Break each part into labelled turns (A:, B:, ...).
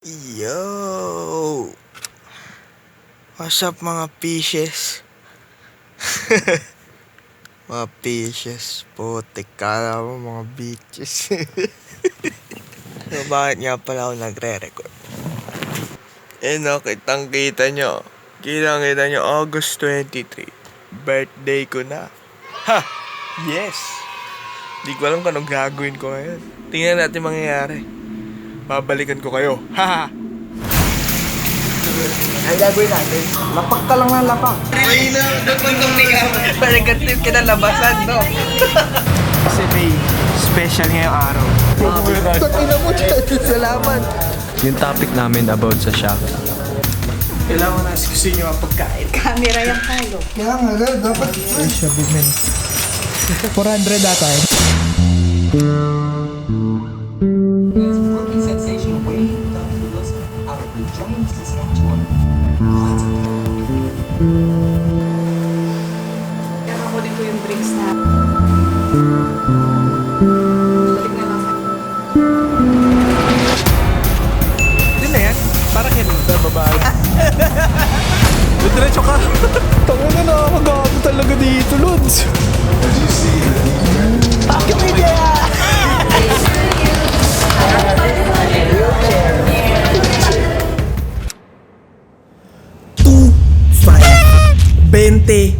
A: Yo! What's up mga fishes? mga fishes. Putik kala mo mga bitches. so bakit nga pala ako nagre-record? Eh no, kitang kita nyo. Kitang kita nyo, August 23. Birthday ko na. Ha! Yes! Di ko alam kung anong gagawin ko ngayon. Tingnan natin mangyayari. Babalikan ko kayo. Haha!
B: Ang gagawin natin, lapak ka lang ng lapak.
A: Ay na, nagpantong ni ka. Palagatid ka na labasan, no?
B: Kasi may special ngayong araw.
A: Tangina mo. Salamat.
C: Yung topic namin about sa shop.
B: Kailangan na gusto nyo ang pagkain.
D: Camera yung tayo.
B: Kaya nga, dapat. Ay, siya bumen. 400 data eh. Ka. Tangin na nakakagago talaga dito, Lods. Wikipedia! Two, five, 25.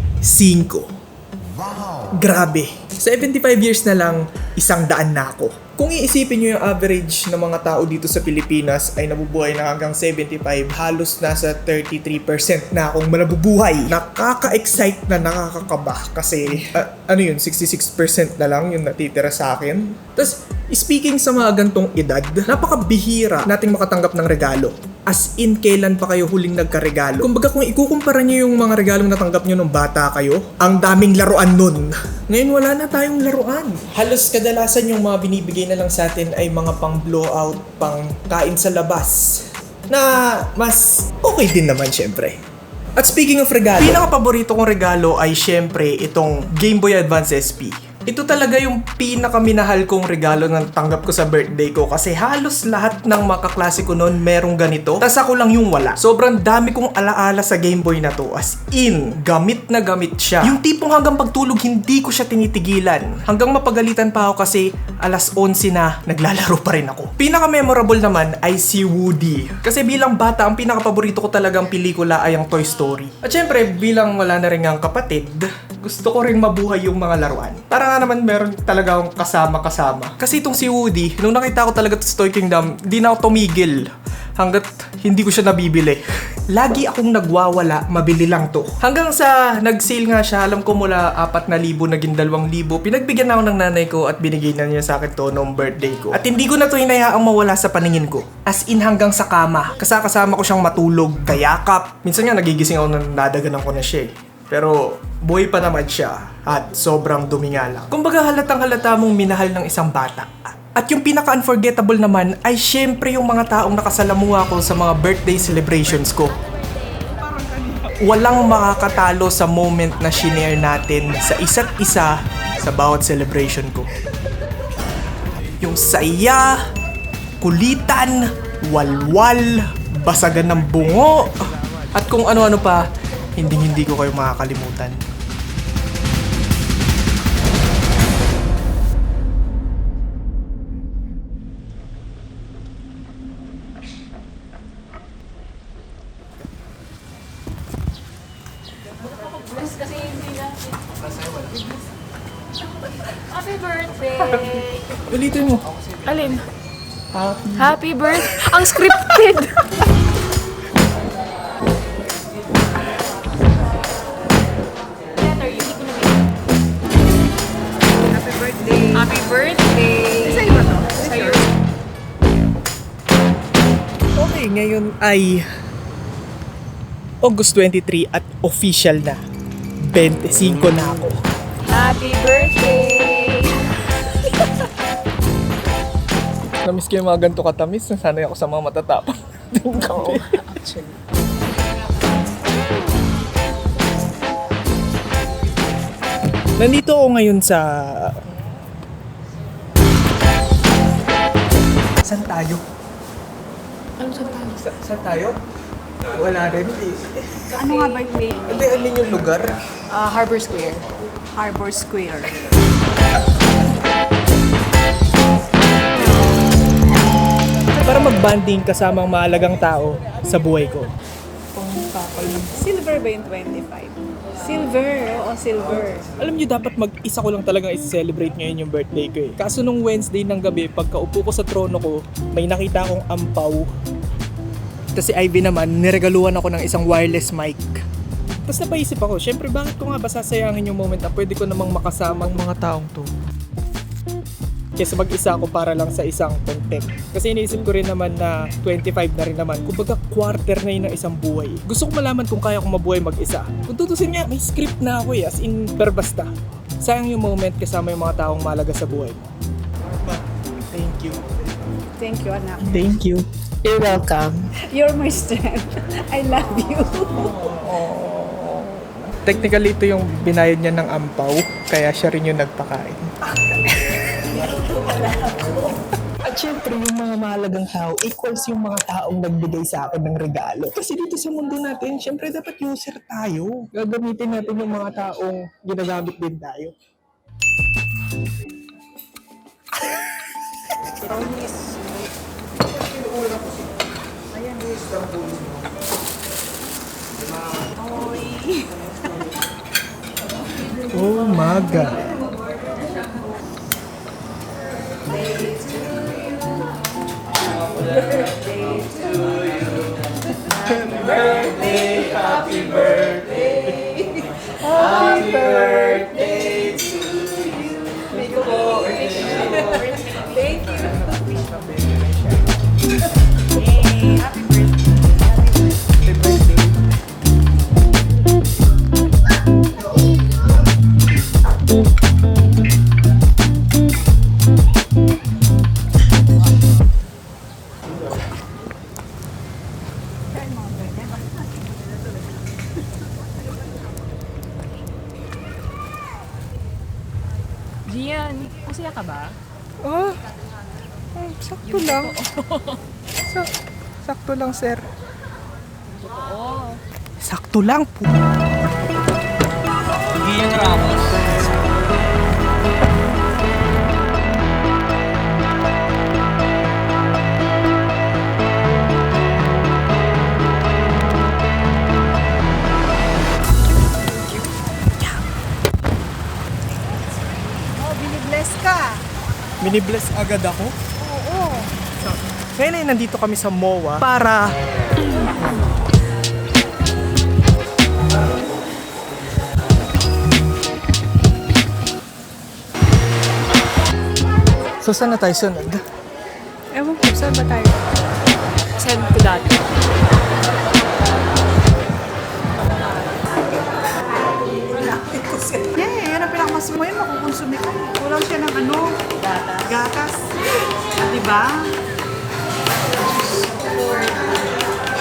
B: Grabe. 75 years na lang, isang daan na ako. Kung iisipin nyo yung average ng mga tao dito sa Pilipinas ay nabubuhay na hanggang 75, halos nasa 33% na akong nabubuhay. Nakaka-excite na nakakakaba kasi ah, ano yun, 66% na lang yung natitira sa akin. Tapos, speaking sa mga gantong edad, napakabihira nating makatanggap ng regalo. As in, kailan pa kayo huling nagka-regalo? Kumbaga kung ikukumpara nyo yung mga regalong natanggap nyo nung bata kayo, ang daming laruan nun. Ngayon wala na tayong laruan. Halos kadalasan yung mga binibigay na lang sa atin ay mga pang blowout, pang kain sa labas. Na mas okay din naman syempre. At speaking of regalo, pinaka-paborito kong regalo ay syempre itong Game Boy Advance SP. Ito talaga yung pinakaminahal kong regalo ng tanggap ko sa birthday ko kasi halos lahat ng mga ko noon merong ganito. Tas ako lang yung wala. Sobrang dami kong alaala sa Game Boy na to. As in, gamit na gamit siya. Yung tipong hanggang pagtulog hindi ko siya tinitigilan. Hanggang mapagalitan pa ako kasi alas 11 na naglalaro pa rin ako. Pinaka-memorable naman ay si Woody. Kasi bilang bata, ang pinaka-paborito ko talagang pelikula ay ang Toy Story. At syempre, bilang wala na rin ang kapatid, gusto ko rin mabuhay yung mga laruan. Para nga naman meron talaga akong kasama-kasama. Kasi itong si Woody, nung nakita ko talaga sa Toy Kingdom, di na ako tumigil hanggat hindi ko siya nabibili. Lagi akong nagwawala, mabili lang to. Hanggang sa nag-sale nga siya, alam ko mula 4,000 naging 2,000, pinagbigyan na ako ng nanay ko at binigay na niya sa akin to noong birthday ko. At hindi ko na to hinayaang mawala sa paningin ko. As in hanggang sa kama. Kasakasama ko siyang matulog, kayakap. Minsan nga nagigising ako na nadaganan ko na siya eh. Pero buhay pa naman siya at sobrang dumi lang. Kumbaga halatang halata mong minahal ng isang bata. At yung pinaka-unforgettable naman ay syempre yung mga taong nakasalamuha ko sa mga birthday celebrations ko. Walang makakatalo sa moment na shinare natin sa isa't isa sa bawat celebration ko. Yung saya, kulitan, walwal, basagan ng bungo, at kung ano-ano pa, hindi hindi ko kayo makakalimutan.
D: Kasi hindi na. Happy birthday!
B: Ulitin mo.
D: Alin? Happy birthday! Ang scripted!
B: ngayon ay August 23 at official na. 25 na ako.
D: Happy birthday!
B: Namiss ko yung mga ganito katamis. Nasanay ako sa mga matatapang. Oo, actually. Nandito ako ngayon sa... Saan tayo?
D: Ano sa tayo?
B: Sa, saan tayo? Wala rin. eh.
D: Ano nga birthday?
B: Hindi, alin yung lugar?
D: Ah, Harbor Square.
E: Harbor Square.
B: Para mag-banding kasama ang mahalagang tao sa buhay ko.
E: Silver ba yung 25? Silver, oo, silver.
B: Alam niyo dapat mag-isa ko lang talagang i-celebrate ngayon yung birthday ko eh. Kaso nung Wednesday ng gabi, pagkaupo ko sa trono ko, may nakita akong ampaw. Tapos si Ivy naman, niregaluhan ako ng isang wireless mic. Tapos napaisip ako, syempre bakit ko nga ba sasayangin yung moment na pwede ko namang makasama ang mga taong to? Kesa mag-isa ako para lang sa isang content. Kasi iniisip ko rin naman na 25 na rin naman. Kumbaga quarter na yun ng isang buhay. Gusto ko malaman kung kaya kong mabuhay mag-isa. Kung tutusin nga, may script na ako eh. As in, per basta. Sayang yung moment kasama yung mga taong malaga sa buhay mo. Thank you.
E: Thank you, anak.
B: Thank you.
D: You're welcome.
E: You're my strength. I love you.
B: Technically, ito yung binayad niya ng ampaw. Kaya siya rin yung nagpakain. At syempre, yung mga mahalagang tao equals yung mga taong nagbigay sa akin ng regalo. Kasi dito sa mundo natin, syempre dapat user tayo. Gagamitin natin yung mga taong ginagamit din tayo. Oh my God. birthday to you. May birthday. Thank you.
D: Gian, masaya ka ba?
B: Oh, oh sakto lang. Sa, sakto lang, sir.
D: Oo.
B: Sakto lang po.
E: Oh,
B: Mini-bless agad ako.
E: Oo.
B: Ngayon ay nandito kami sa MOA para... So saan na tayo sunod?
E: Ewan ko, saan ba tayo?
D: Send ko dati.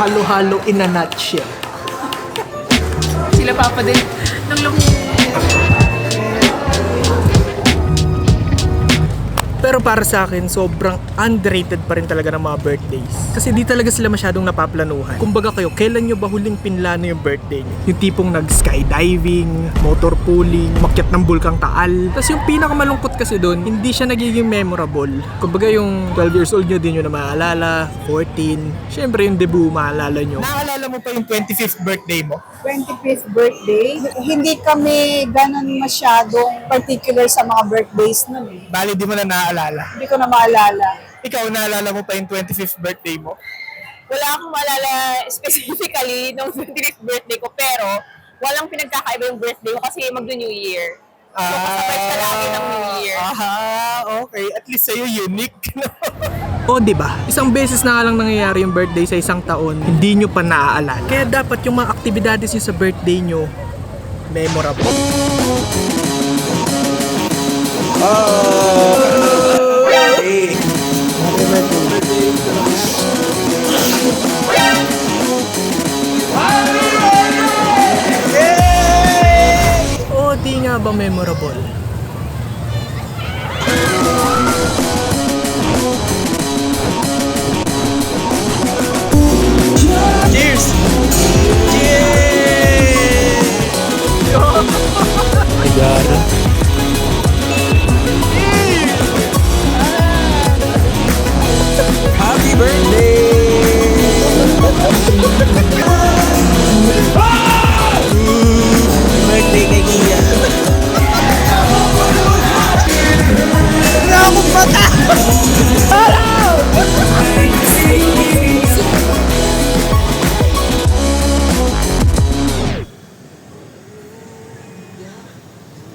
B: Halo-halo in a nutshell.
D: Sila papa din. Nang lang
B: Pero para sa akin, sobrang underrated pa rin talaga ng mga birthdays. Kasi di talaga sila masyadong napaplanuhan. Kumbaga kayo, kailan nyo ba huling pinlano yung birthday nyo? Yung tipong nag-skydiving, motor pooling, makyat ng bulkang taal. Tapos yung pinakamalungkot kasi doon, hindi siya nagiging memorable. Kumbaga yung 12 years old nyo, di nyo na maaalala, 14. Siyempre yung debut, maalala nyo. Naalala mo pa yung 25th birthday mo?
F: 25th birthday. Hindi kami ganun masyadong particular sa mga birthdays nun eh.
B: Bali, di mo na naaalala.
F: Hindi ko na maalala.
B: Ikaw, naalala mo pa yung 25th birthday mo?
G: wala akong maalala specifically nung 25th birthday ko, pero walang pinagkakaiba yung birthday ko kasi magdo-New Year. So, kasabay siya lagi ng New Year.
B: Aha, okay. At least sa'yo unique. o, di ba? Isang beses na lang nangyayari yung birthday sa isang taon, hindi nyo pa naaalala. Kaya dapat yung mga aktibidades nyo sa birthday nyo, memorable. Memorable?